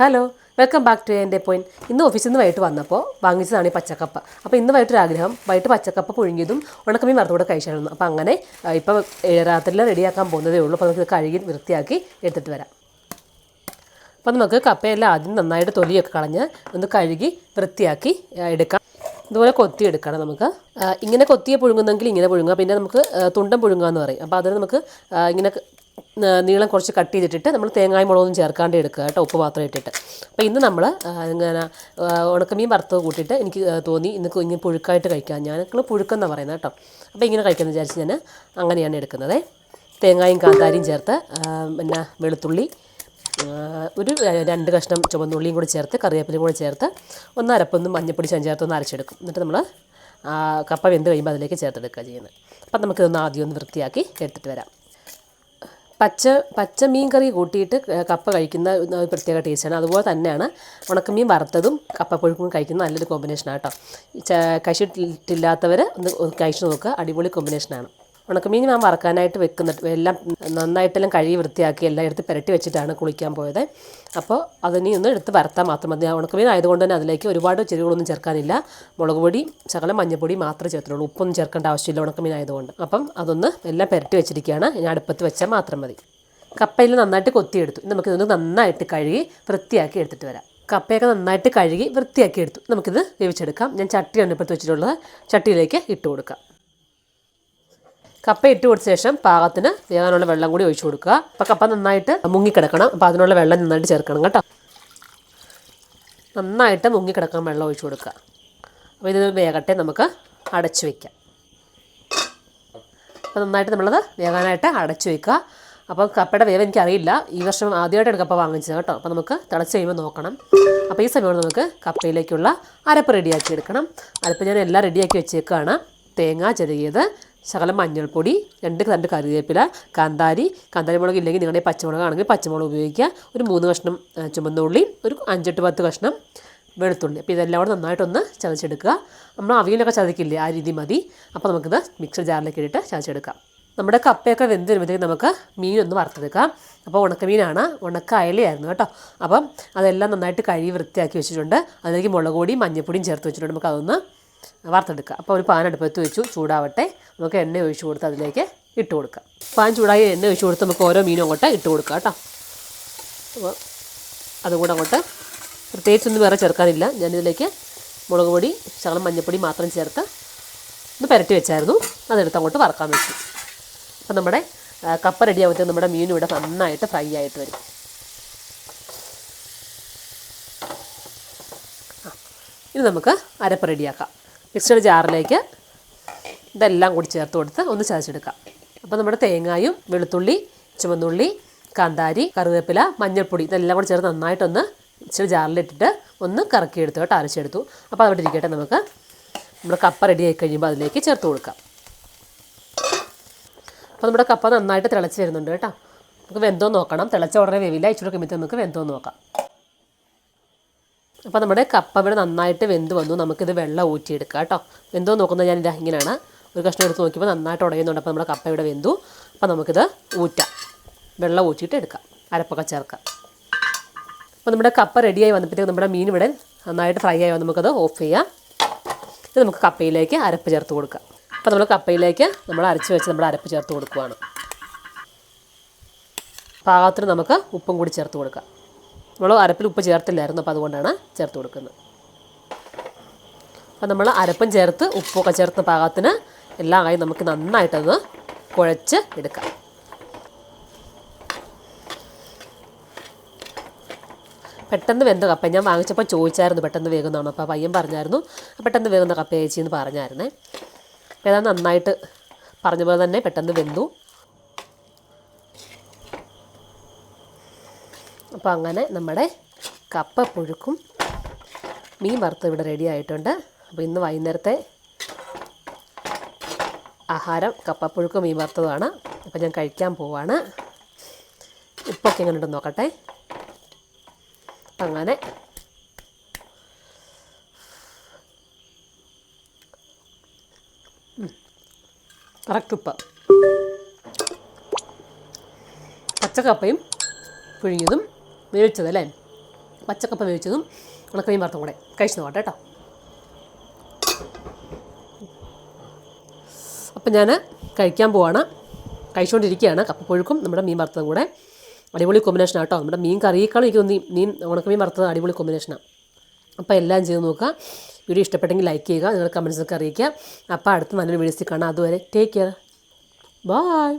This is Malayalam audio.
ഹലോ വെൽക്കം ബാക്ക് ടു എന്റെ പോയിന്റ് ഇന്ന് ഓഫീസിൽ നിന്ന് വൈകിട്ട് വന്നപ്പോൾ വാങ്ങിച്ചതാണ് ഈ പച്ചക്കപ്പ. അപ്പോൾ ഇന്ന് വൈകിട്ടൊരു ആഗ്രഹം വൈകിട്ട് പച്ചക്കപ്പ പുഴുങ്ങിയതും ഉണക്കമീൻ വറുത്തോടെ കഴിച്ചായിരുന്നു. അപ്പോൾ അങ്ങനെ ഇപ്പോൾ രാത്രിയിൽ റെഡിയാക്കാൻ പോകുന്നതേ ഉള്ളൂ. അപ്പോൾ നമുക്ക് കഴുകി വൃത്തിയാക്കി എടുത്തിട്ട് വരാം. അപ്പോൾ നമുക്ക് കപ്പയെല്ലാം ആദ്യം നന്നായിട്ട് തൊലിയൊക്കെ കളഞ്ഞ് ഒന്ന് കഴുകി വൃത്തിയാക്കി എടുക്കാം. ഇതുപോലെ കൊത്തി എടുക്കണം നമുക്ക്. ഇങ്ങനെ കൊത്തിയെ പുഴുങ്ങുന്നെങ്കിൽ ഇങ്ങനെ പുഴുങ്ങുക. പിന്നെ നമുക്ക് തുണ്ടം പുഴുങ്ങുക എന്ന് പറയും. അപ്പോൾ അതിന് നമുക്ക് ഇങ്ങനെ നീളം കുറച്ച് കട്ട് ചെയ്തിട്ടിട്ട് നമ്മൾ തേങ്ങായും മുളകൊന്നും ചേർക്കാണ്ട് എടുക്കുക കേട്ടോ. ഉപ്പ് മാത്രം ഇട്ടിട്ട്. അപ്പോൾ ഇന്ന് നമ്മൾ ഇങ്ങനെ ഉണക്കമീൻ വറുത്തത് കൂട്ടിയിട്ട് എനിക്ക് തോന്നി ഇന്ന് ഇങ്ങനെ പുഴുക്കായിട്ട് കഴിക്കാം. ഞാൻ നിങ്ങൾ പുഴുക്കെന്നാണ് പറയുന്നത് കേട്ടോ. അപ്പോൾ ഇങ്ങനെ കഴിക്കാമെന്ന് വിചാരിച്ച് ഞാൻ അങ്ങനെയാണ് എടുക്കുന്നത്. തേങ്ങായും കാന്താരിയും ചേർത്ത് പിന്നെ വെളുത്തുള്ളി ഒരു രണ്ട് കഷ്ണം ചുവന്നുള്ളിയും കൂടി ചേർത്ത് കറിവേപ്പിലയും കൂടി ചേർത്ത് ഒന്ന് അരപ്പൊന്ന് മഞ്ഞപ്പൊടി ചേർത്ത് ഒന്ന് അരച്ചെടുക്കും. എന്നിട്ട് നമ്മൾ കപ്പ വെന്ത് കഴിയുമ്പോൾ അതിലേക്ക് ചേർത്തെടുക്കുക ചെയ്യുന്നത്. അപ്പം നമുക്കിതൊന്ന് ആദ്യം ഒന്ന് വൃത്തിയാക്കി എടുത്തിട്ട് വരാം. പച്ച പച്ച മീൻ കറി കൂട്ടിയിട്ട് കപ്പ കഴിക്കുന്ന ഒരു പ്രത്യേക ടേസ്റ്റാണ് അതുപോലെ തന്നെയാണ് ഉണക്കമീൻ വറുത്തതും കപ്പപ്പുഴുക്കും കഴിക്കുന്ന നല്ലൊരു കോമ്പിനേഷനാണ് കേട്ടോ കഴിച്ചിട്ടില്ലാത്തവർ ഒന്ന് കഴിച്ചു നോക്കുക. അടിപൊളി കോമ്പിനേഷനാണ് ഉണക്കമീൻ ഞാൻ വറക്കാനായിട്ട് വെക്കുന്നുണ്ട് എല്ലാം നന്നായിട്ടെല്ലാം കഴുകി വൃത്തിയാക്കി എല്ലാം എടുത്ത് പുരട്ടി വെച്ചിട്ടാണ് കുളിക്കാൻ പോയത്. അപ്പോൾ അതിനി ഒന്ന് എടുത്ത് വരത്താൻ മാത്രം മതി. ഉണക്കമീൻ ആയതുകൊണ്ട് തന്നെ അതിലേക്ക് ഒരുപാട് ചെരുവുകളൊന്നും ചേർക്കാനില്ല. മുളക് പൊടി ശകലം മഞ്ഞപ്പൊടി മാത്രമേ ചേർത്തുള്ളൂ ഉപ്പൊന്നും ചേർക്കേണ്ട ആവശ്യമില്ല ഉണക്കമീൻ ആയതുകൊണ്ട്. അപ്പം അതൊന്ന് എല്ലാം പുരട്ടി വെച്ചിരിക്കുകയാണ്. ഞാൻ അടുപ്പത്ത് വെച്ചാൽ മാത്രം മതി. കപ്പയിൽ നന്നായിട്ട് കൊത്തിയെടുത്തു. നമുക്ക് നമുക്കിതൊന്ന് നന്നായിട്ട് കഴുകി വൃത്തിയാക്കി എടുത്തിട്ട് വരാം. കപ്പയൊക്കെ നന്നായിട്ട് കഴുകി വൃത്തിയാക്കി എടുത്തു. നമുക്കിത് വേവിച്ചെടുക്കാം. ഞാൻ ചട്ടിയാണ് ഇപ്പോഴത്തെ വെച്ചിട്ടുള്ളത്. ചട്ടിയിലേക്ക് ഇട്ട് കൊടുക്കാം. കപ്പ ഇട്ട് കൊടുത്ത ശേഷം പാകത്തിന് വേകാനുള്ള വെള്ളം കൂടി ഒഴിച്ചു കൊടുക്കുക. അപ്പോൾ കപ്പ നന്നായിട്ട് മുങ്ങിക്കിടക്കണം. അപ്പോൾ അതിനുള്ള വെള്ളം നന്നായിട്ട് ചേർക്കണം കേട്ടോ. നന്നായിട്ട് മുങ്ങിക്കിടക്കാൻ വെള്ളം ഒഴിച്ചു കൊടുക്കുക. അപ്പോൾ ഇത് വേകട്ടെ നമുക്ക് അടച്ചു വയ്ക്കാം അപ്പോൾ നന്നായിട്ട് നമ്മളത് വേകാനായിട്ട് അടച്ചു വയ്ക്കുക അപ്പോൾ കപ്പയുടെ വേവ് എനിക്കറിയില്ല. ഈ വർഷം ആദ്യമായിട്ടാണ് കപ്പ വാങ്ങിച്ചത് കേട്ടോ. അപ്പോൾ നമുക്ക് തിളച്ച് കഴിയുമ്പോൾ നോക്കണം. അപ്പോൾ ഈ സമയമാണ് നമുക്ക് കപ്പയിലേക്കുള്ള അരപ്പ് റെഡിയാക്കി എടുക്കണം. അരപ്പ് ഞാൻ എല്ലാം റെഡിയാക്കി വെച്ചേക്കാണ്. തേങ്ങ ചെറുകിയത്. ശകലം മഞ്ഞൾപ്പൊടി രണ്ട് രണ്ട് കറിവേപ്പില കാന്താരി കാന്താരി മുളക് ഇല്ലെങ്കിൽ നിങ്ങളുടെ പച്ചമുളക് ആണെങ്കിൽ പച്ചമുളക് ഉപയോഗിക്കുക. ഒരു മൂന്ന് കഷ്ണം ചുമന്നുള്ളി ഒരു അഞ്ചെട്ട് പത്ത് കഷ്ണം വെളുത്തുള്ളി. അപ്പോൾ ഇതെല്ലാം കൂടെ നന്നായിട്ടൊന്ന് ചതച്ചെടുക്കുക. നമ്മൾ അവിയലൊക്കെ ചതക്കില്ലേ ആ രീതി മതി. അപ്പോൾ നമുക്കിത് മിക്സർ ജാറിലേക്ക് ഇട്ടിട്ട് ചതച്ചെടുക്കാം. നമ്മുടെ കപ്പയൊക്കെ വെന്ത് വരുമ്പോഴത്തേക്ക് നമുക്ക് മീനൊന്ന് വറുത്തെടുക്കാം. അപ്പോൾ ഉണക്കമീനാണ് ഉണക്ക അയലയായിരുന്നു കേട്ടോ. അപ്പം അതെല്ലാം നന്നായിട്ട് കഴുകി വൃത്തിയാക്കി വെച്ചിട്ടുണ്ട്. അതിലേക്ക് മുളക് പൊടിയും മഞ്ഞൾപ്പൊടിയും ചേർത്ത് വെച്ചിട്ടുണ്ട്. നമുക്ക് അതൊന്ന് വറുത്തെടുക്കുക. അപ്പോൾ ഒരു പാൻ അടുപ്പത്ത് വെച്ചു ചൂടാവട്ടെ. നമുക്ക് എണ്ണ ഒഴിച്ചു കൊടുത്ത് അതിലേക്ക് ഇട്ട് കൊടുക്കുക പാൻ ചൂടായി എണ്ണ ഒഴിച്ചു കൊടുത്ത് നമുക്ക് ഓരോ മീനും അങ്ങോട്ട് ഇട്ട് കൊടുക്കുക കേട്ടോ. അപ്പോൾ അതും കൂടെ അങ്ങോട്ട് പ്രത്യേകിച്ചൊന്നും വേറെ ചേർക്കാനില്ല. ഞാനിതിലേക്ക് മുളക് പൊടി ശകലം മഞ്ഞൾപ്പൊടി മാത്രം ചേർത്ത് ഒന്ന് പുരട്ടി വെച്ചായിരുന്നു. അതെടുത്ത് അങ്ങോട്ട് വറക്കാൻ വെച്ചു. അപ്പം നമ്മുടെ കപ്പ റെഡി നമ്മുടെ മീനും ഇവിടെ നന്നായിട്ട് ഫ്രൈ ആയിട്ട് വരും. ഇനി നമുക്ക് അരപ്പ് റെഡിയാക്കാം. മിക്സഡ് ജാറിലേക്ക് ഇതെല്ലാം കൂടി ചേർത്ത് കൊടുത്ത് ഒന്ന് ചതച്ചെടുക്കാം. അപ്പോൾ നമ്മുടെ തേങ്ങായും വെളുത്തുള്ളി ചുമന്നുള്ളി കാന്താരി കറിവേപ്പില മഞ്ഞൾപ്പൊടി ഇതെല്ലാം കൂടി ചേർത്ത് നന്നായിട്ടൊന്ന് ഇച്ചിരി ജാറിലിട്ടിട്ട് ഒന്ന് കറക്കിയെടുത്തു കേട്ടോ അരച്ചെടുത്തു. അപ്പോൾ അവിടെ ഇരിക്കട്ടെ നമുക്ക്. നമ്മുടെ കപ്പ റെഡി ആയി കഴിയുമ്പോൾ അതിലേക്ക് ചേർത്ത് കൊടുക്കാം. അപ്പോൾ നമ്മുടെ കപ്പ നന്നായിട്ട് തിളച്ച് വരുന്നുണ്ട് കേട്ടോ. നമുക്ക് വെന്തോ നോക്കണം. തിളച്ച ഉടനെ വേവില്ല. ഇച്ചിരി കഴിയുമ്പോൾ നമുക്ക് വെന്തോ നോക്കാം. അപ്പോൾ നമ്മുടെ കപ്പ ഇവിടെ നന്നായിട്ട് വെന്ത് വന്നു. നമുക്കിത് വെള്ളം ഊറ്റിയെടുക്കാം കേട്ടോ. വെന്തോ നോക്കുന്നത് ഞാൻ ഇതാ ഇങ്ങനെയാണ്. ഒരു കഷ്ണം എടുത്ത് നോക്കിയപ്പോൾ നന്നായിട്ട് ഉടയുന്നുണ്ട്. അപ്പോൾ നമ്മുടെ കപ്പ ഇവിടെ വെന്തു. അപ്പോൾ നമുക്കിത് ഊറ്റാം. വെള്ളം ഊറ്റിയിട്ട് എടുക്കാം. അരപ്പൊക്കെ ചേർക്കാം. അപ്പോൾ നമ്മുടെ കപ്പ റെഡിയായി വന്നപ്പോഴത്തേക്ക് നമ്മുടെ മീൻ ഇവിടെ നന്നായിട്ട് ഫ്രൈ ആയി. നമുക്കത് ഓഫ് ചെയ്യാം. ഇത് നമുക്ക് കപ്പയിലേക്ക് അരപ്പ് ചേർത്ത് കൊടുക്കാം. അപ്പോൾ നമ്മൾ കപ്പയിലേക്ക് നമ്മൾ അരച്ച് വെച്ച് നമ്മൾ അരപ്പ് ചേർത്ത് കൊടുക്കുവാണ്. പാകത്തിന് നമുക്ക് ഉപ്പും കൂടി ചേർത്ത് കൊടുക്കാം. നമ്മൾ അരപ്പിൽ ഉപ്പ് ചേർത്തില്ലായിരുന്നു അപ്പോൾ അതുകൊണ്ടാണ് ചേർത്ത് കൊടുക്കുന്നത്. അപ്പോൾ നമ്മൾ അരപ്പും ചേർത്ത് ഉപ്പൊക്കെ ചേർത്ത് പാകത്തിന് എല്ലാം ആയി നമുക്ക് നന്നായിട്ടൊന്ന് കുഴച്ച് എടുക്കാം. പെട്ടെന്ന് വെന്ത കപ്പ ഞാൻ വാങ്ങിച്ചപ്പോൾ ചോദിച്ചായിരുന്നു പെട്ടെന്ന് വേഗുന്നതാണ് അപ്പോൾ പയ്യൻ പറഞ്ഞായിരുന്നു പെട്ടെന്ന് വേഗുന്ന കപ്പ ചേച്ചി എന്ന് പറഞ്ഞായിരുന്നേ. അപ്പോൾ ഏതാ നന്നായിട്ട് പറഞ്ഞ പോലെ തന്നെ പെട്ടെന്ന് വെന്തു. അപ്പോൾ അങ്ങനെ നമ്മുടെ കപ്പ പുഴുക്കും മീൻ വറുത്ത് ഇവിടെ റെഡി ആയിട്ടുണ്ട്. അപ്പോൾ ഇന്ന് വൈകുന്നേരത്തെ ആഹാരം കപ്പപ്പുഴുക്കും മീൻ വറുത്തതാണ് അപ്പോൾ ഞാൻ കഴിക്കാൻ പോവാണ്. ഉപ്പൊക്കെ എങ്ങനെ ഉണ്ടെന്ന് നോക്കട്ടെ. അങ്ങനെ. കറക്റ്റ് പച്ചക്കപ്പയും പുഴുങ്ങിയതും വേവിച്ചത് അല്ലേ? പച്ചക്കപ്പ വേവിച്ചതും ഉണക്കമീൻ വറുത്തും കൂടെ കഴിച്ചു നോക്കട്ടെ കേട്ടോ. അപ്പം ഞാൻ കഴിക്കാൻ പോവാണ്. കഴിച്ചുകൊണ്ടിരിക്കുകയാണ് കപ്പപ്പുഴുക്കും നമ്മുടെ മീൻ വറുത്തതും കൂടെ. അടിപൊളി കോമ്പിനേഷനാണ് കേട്ടോ നമ്മുടെ മീൻ കറിയേക്കാളും എനിക്ക് തോന്നി മീൻ ഉണക്കമീൻ വറുത്തത് അടിപൊളി കോമ്പിനേഷനാണ് അപ്പോൾ എല്ലാം ചെയ്ത് നോക്കുക. വീഡിയോ ഇഷ്ടപ്പെട്ടെങ്കിൽ ലൈക്ക് ചെയ്യുക. നിങ്ങളുടെ കമൻസൊക്കെ അറിയിക്കുക. അപ്പോൾ അടുത്ത നല്ലൊരു വീഡിയോസിൽ കാണാം. അതുവരെ ടേക്ക് കെയർ ബായ്